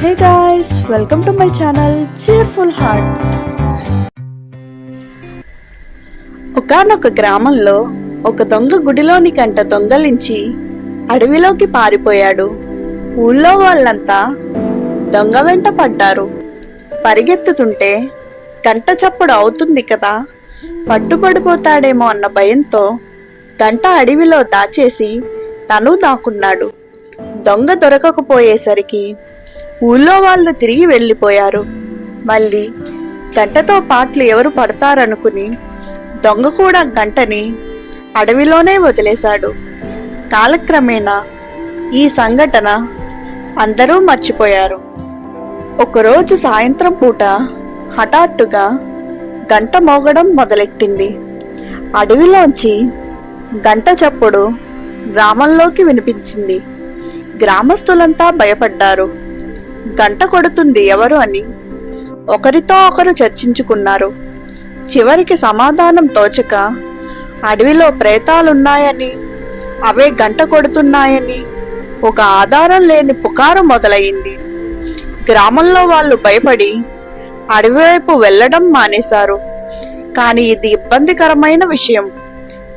Hey guys welcome to my channel cheerful hearts ఒకానొక గ్రామంలో ఒక దొంగ గుడిలోని కంట దొంగలించి అడవిలోకి పారిపోయాడు. ఊళ్ళో వాళ్ళంతా దొంగ వెంట పడ్డారు. పరిగెత్తుతుంటే గంట చప్పుడు అవుతుంది కదా పట్టుబడిపోతాడేమో అన్న భయంతో గంట అడవిలో దాచేసి తను దాక్కున్నాడు. దొంగ దొరకకపోయేసరికి ఊళ్ళో వాళ్ళు తిరిగి వెళ్ళిపోయారు. మళ్ళీ గంటతో పాటలు ఎవరు పడతారనుకుని దొంగ కూడా గంటని అడవిలోనే వదిలేశాడు. కాలక్రమేణా ఈ సంఘటన అందరూ మర్చిపోయారు. ఒకరోజు సాయంత్రం పూట హఠాత్తుగా గంట మోగడం మొదలెట్టింది. అడవిలోంచి గంట చప్పుడు గ్రామంలోకి వినిపించింది. గ్రామస్తులంతా భయపడ్డారు. గంట కొడుతుంది ఎవరు అని. ఒకరితో ఒకరు చర్చించుకున్నారు. చివరికి సమాధానం తోచక అడవిలో ప్రేతాలున్నాయని అవే గంట కొడుతున్నాయని ఒక ఆధారం లేని పుకారు మొదలయ్యింది గ్రామంలో వాళ్ళు భయపడి అడవి వైపు వెళ్ళడం మానేశారు. కానీ ఇది ఇబ్బందికరమైన విషయం.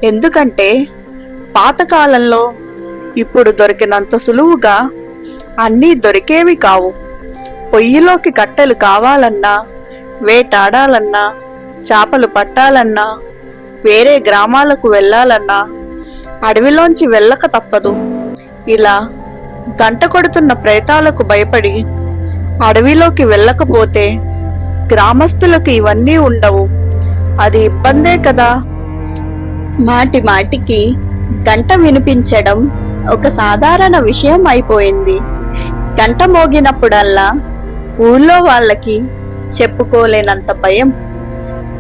ఎందుకంటే పాతకాలంలో ఇప్పుడు దొరికినంత సులువుగా అన్నీ దొరికేవి కావు. పొయ్యిలోకి కట్టెలు కావాలన్నా వేటాడాలన్నా చేపలు పట్టాలన్నా వేరే గ్రామాలకు వెళ్ళాలన్నా అడవిలోంచి వెళ్ళక తప్పదు. ఇలా గంట కొడుతున్న ప్రేతాలకు భయపడి అడవిలోకి వెళ్ళకపోతే గ్రామస్తులకు ఇవన్నీ ఉండవు. అది ఇబ్బందే కదా. మాటి మాటికి గంట వినిపించడం ఒక సాధారణ విషయం అయిపోయింది. గంట మోగినప్పుడల్లా ఊళ్ళో వాళ్ళకి చెప్పుకోలేనంత భయం.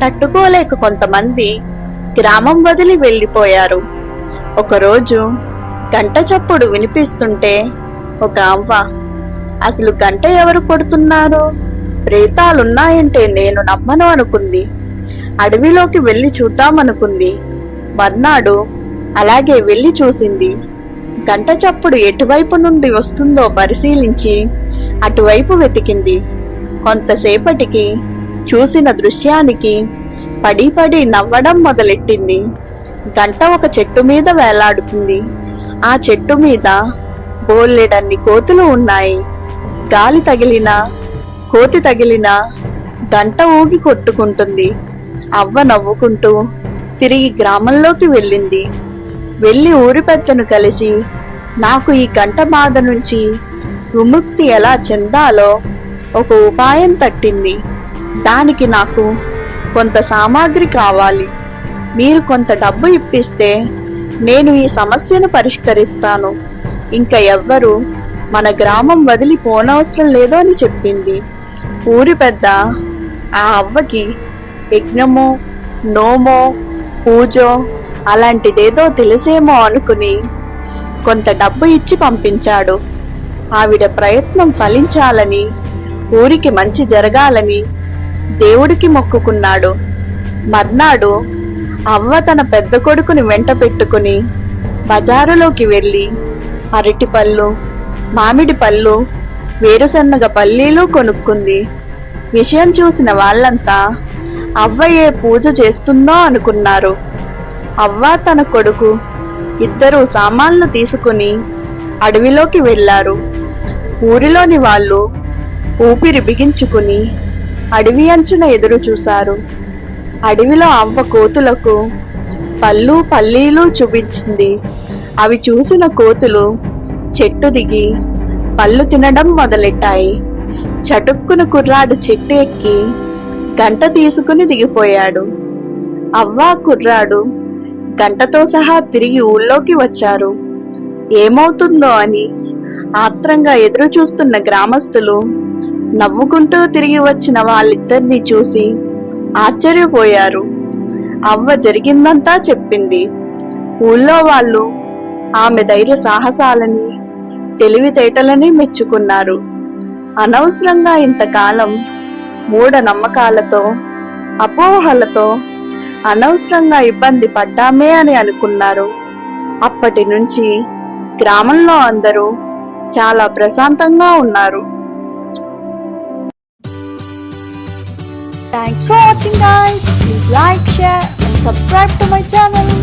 తట్టుకోలేక కొంతమంది గ్రామం వదిలి వెళ్ళిపోయారు. ఒకరోజు గంట చప్పుడు వినిపిస్తుంటే ఒక అవ్వ అసలు గంట ఎవరు కొడుతున్నారు? ప్రేతాలున్నాయంటే నేను నమ్మను అనుకుంది. అడవిలోకి వెళ్ళి చూద్దామనుకుంది. మర్నాడు అలాగే వెళ్ళి చూసింది. గంట చప్పుడు ఎటువైపు నుండి వస్తుందో పరిశీలించి అటువైపు వెతికింది. కొంతసేపటికి చూసిన దృశ్యానికి పడి పడి నవ్వడం మొదలెట్టింది. గంట ఒక చెట్టు మీద వేలాడుతుంది. ఆ చెట్టు మీద బోల్లెడన్ని కోతులు ఉన్నాయి. గాలి తగిలిన కోతి తగిలిన గంట ఊగి కొట్టుకుంటుంది. అవ్వ నవ్వుకుంటూ తిరిగి గ్రామంలోకి వెళ్ళింది. వెళ్ళి ఊరి పెద్దను కలిసి నాకు ఈ గంట బాధ నుంచి విముక్తి ఎలా చెందాలో ఒక ఉపాయం తట్టింది. దానికి నాకు కొంత సామాగ్రి కావాలి. మీరు కొంత డబ్బు ఇప్పిస్తే నేను ఈ సమస్యను పరిష్కరిస్తాను. ఇంకా ఎవ్వరు మన గ్రామం వదిలి పోనవసరం లేదో అని చెప్పింది. ఊరి పెద్ద ఆ అవ్వకి యజ్ఞమో నోమో పూజో అలాంటిదేదో తెలిసేమో అనుకుని కొంత డబ్బు ఇచ్చి పంపించాడు. ఆవిడ ప్రయత్నం ఫలించాలని ఊరికి మంచి జరగాలని దేవుడికి మొక్కుకున్నాడు. మర్నాడు అవ్వ తన పెద్ద కొడుకుని వెంట పెట్టుకుని బజారులోకి వెళ్ళి అరటి పళ్ళు మామిడి పళ్ళు వేరుశనగ పల్లీలు కొనుక్కుంది. విషయం చూసిన వాళ్ళంతా అవ్వ ఏ పూజ చేస్తుందో అనుకున్నారు. అవ్వ తన కొడుకు ఇద్దరు సామాన్లు తీసుకుని అడవిలోకి వెళ్ళారు. ఊరిలోని వాళ్ళు ఊపిరి బిగించుకుని అడవి అంచున ఎదురు చూశారు. అడవిలో అవ్వ కోతులకు పళ్ళు పల్లీలు చూపించింది. అవి చూసిన కోతులు చెట్టు దిగి పళ్ళు తినడం మొదలెట్టాయి. చటుక్కున కుర్రాడు చెట్టు ఎక్కి గంట తీసుకుని దిగిపోయాడు. అవ్వ కుర్రాడు గంటతో సహా తిరిగి ఊళ్ళోకి వచ్చారు. ఏమవుతుందో అని ఆత్రంగా ఎదురు చూస్తున్న గ్రామస్తులు నవ్వుకుంటూ తిరిగి వచ్చిన వాళ్ళిద్దరిని చూసి ఆశ్చర్యపోయారు. అవ్వ జరిగిందంతా చెప్పింది. ఊళ్ళో వాళ్ళు ఆమె ధైర్య సాహసాలని తెలివితేటలని మెచ్చుకున్నారు. అనవసరంగా ఇంతకాలం మూఢ నమ్మకాలతో అపోహలతో అనవసరంగా ఇబ్బంది పడ్డామే అని అనుకున్నారు. అప్పటి నుంచి గ్రామంలో అందరూ చాలా ప్రశాంతంగా ఉన్నారు. Thanks for watching guys please like share and subscribe to my channel